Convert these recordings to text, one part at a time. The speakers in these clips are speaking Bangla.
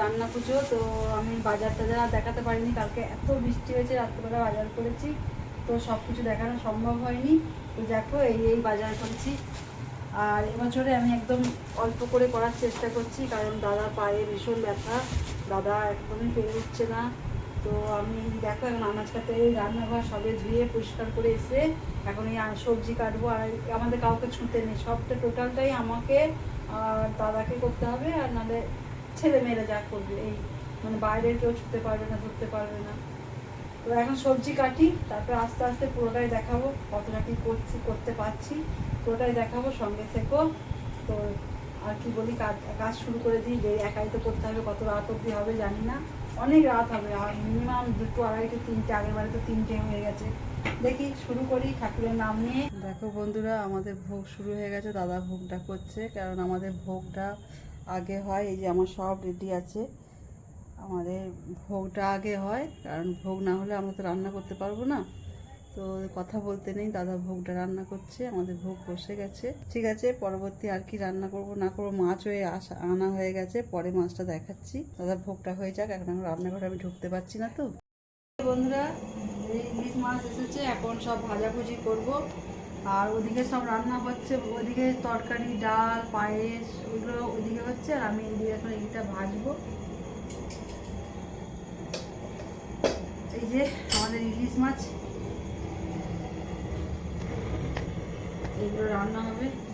রান্না পুজো, তো আমি বাজার টাজার দেখাতে পারিনি। কালকে এত বৃষ্টি হয়েছে, রাত্রিবেলা বাজার করেছি, তো সব কিছু দেখানো সম্ভব হয়নি। তো দেখো, এই এই বাজার করেছি। আর এবছরে আমি একদম অল্প করে করার চেষ্টা করছি, কারণ দাদা পায়ে ভীষণ ব্যথা। দাদা একদমই পেরে উঠছে না। তো আমি দেখো, এখন আনাজ এই রান্নাঘর সবে ধুয়ে পরিষ্কার করে এসে এখন এই সবজি কাটবো। আর আমাদের কাউকে ছুঁতে নেই। সবটা টোটালটাই আমাকে আর দাদাকে করতে হবে, আর নাহলে ছেলে মেয়েরা যা করবে, এই মানে বাইরের কেউ ছুটতে পারবে না, ধরতে পারবে না। তো এখন সবজি কাটি, তারপর আস্তে আস্তে পুরোটাই দেখাবো, কতটা কি করছি, করতে পারছি, পুরোটাই দেখাবো, সঙ্গে থেকো। তো আর কি বলি, কাজ কাজ শুরু করে দিই, যে একাই তো করতে হবে, কত রাত অবধি হবে জানি না। অনেক রাত হবে, আর মিনিমাম দুটো আড়াইটে, তিনটে, আগের বারে তো তিনটে হয়ে গেছে। দেখি, শুরু করি ঠাকুরের নাম নিয়ে। দেখো বন্ধুরা, আমাদের ভোগ শুরু হয়ে গেছে, দাদা ভোগটা করছে, কারণ আমাদের ভোগটা আগে হয়, এই যে আমার সব রেডি আছে। আমাদের ভোগটা আগে হয়, কারণ ভোগ না হলে আমরা তো রান্না করতে পারব না। তো কথা বলতে নেই, দাদা ভোগটা রান্না করছে, আমাদের ভোগ বসে গেছে। ঠিক আছে, পরবর্তী আর কি রান্না করব না করব, মাছ হয়ে আসা, আনা হয়ে গেছে, পরে মাছটা দেখাচ্ছি। দাদা ভোগটা হয়ে যাক, এখন এখন রান্নাঘরে আমি ঢুকতে পারছি না তো। বন্ধুরা, এই মাছ এসেছে, এখন সব ভাজাভুজি করব। আর ওদিকে সব রান্না হচ্ছে, ওদিকে তরকারি, ডাল, পায়েস ওইগুলো ওদিকে হচ্ছে, আর আমি এদিকে এখন এইটা ভাজবো। এই যে আমাদের ইলিশ মাছ। এইগুলো রান্না হবে।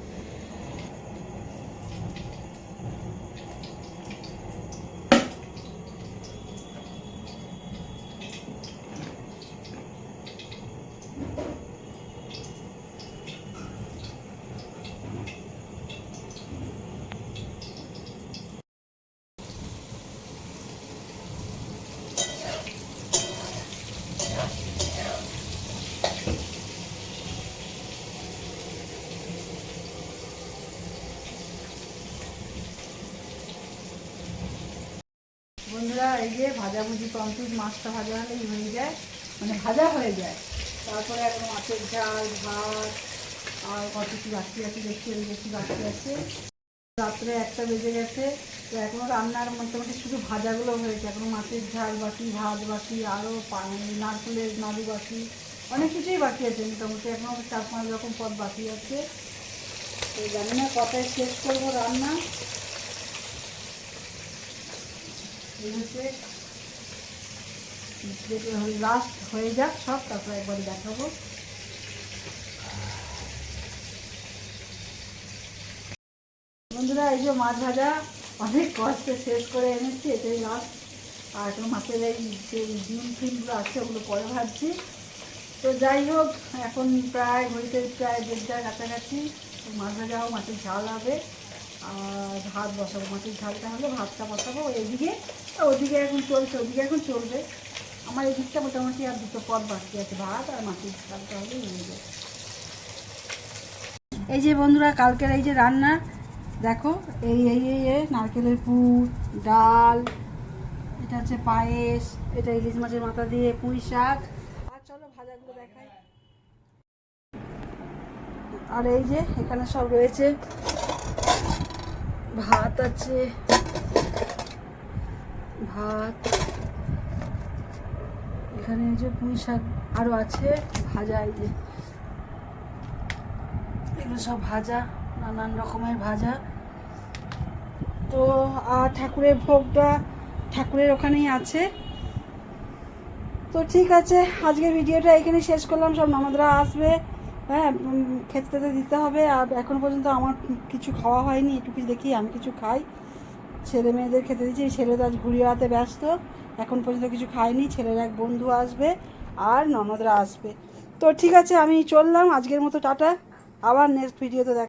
বন্ধুরা, এই যে ভাজাভুজি কমপ্লিট মাছটা ভাজা হলেই হয়ে যায়? মানে ভাজা হয়ে যায়। তারপরে এখন মাছের ঝাল, ভাত, আর কত কি বাকি আছে দেখছি বাকি আছে। রাত্রে একটা বেজে গেছে। তো এখনও রান্নার মোটামুটি শুধু ভাজাগুলো হয়েছে। এখনও মাছের ঝাল বাকি, ভাত বাকি আরও নারকেলের নাড়ু বাকি, অনেক কিছুই বাকি আছে মোটামুটি। এখনও চার পাঁচ রকম পদ বাকি আছে। তো জানি না কটায় শেষ করব রান্না। লাস্ট হয়ে যাক সব, তারপর একবার দেখাবো। বন্ধুরা, এই যে মাছ ভাজা অনেক কষ্টে শেষ করে এনেছি, এটাই লাস্ট আর এখন মাছের এই যে ডিম ফিমগুলো আছে, ওগুলো পরে ভাবছি তো যাই হোক, এখন প্রায় ঘড়িতে প্রায় দেড়টার কাছাকাছি মাছ ভাজা হোক মাছের ঝাল হবে। আর ভাত বসাবো, মাছের ঝালটা হলে ভাতটা বসাবো এদিকে। ওদিকে এখন চলছে, ওদিকে এখন চলবে। আমার এদিকটা মোটামুটি আর দুটো পদ বাকি আছে, ভাত আর মাছের ঝালটা হলে যায় এই যে বন্ধুরা, কালকের এই যে রান্না দেখো, এই এই এই এই, নারকেলের পুর, ডাল, এটা হচ্ছে পায়েস, এটা ইলিশ মাছের মাথা দিয়ে পুঁই শাক। আর চলো ভাজাগুলো দেখাই। আর এই যে, এখানে সব রয়েছে। ভাত আছে। ভাত। এখানে যে পুঁই শাক আরও আছে, ভাজা এই যে। এগুলো সব ভাজা। নানান রকমের ভাজা। তো আর ঠাকুরের ভোগটা ঠাকুরের ওখানেই আছে। তো ঠিক আছে, আজকের ভিডিওটা এখানে শেষ করলাম। সব ননদরা আসবে। হ্যাঁ খেতে খেতে দিতে হবে। আর এখন পর্যন্ত আমার কিছু খাওয়া হয়নি। একটু দেখি, আমি কিছু খাই। ছেলে মেয়েদের খেতে দিচ্ছি। ছেলে তো আজ ঘুরিয়ে বেড়াতে ব্যস্ত। এখন পর্যন্ত কিছু খাইনি ছেলের এক বন্ধু আসবে আর ননদরা আসবে। তো ঠিক আছে, আমি চললাম। আজকের মতো টাটা। আবার নেক্সট ভিডিওতে দেখ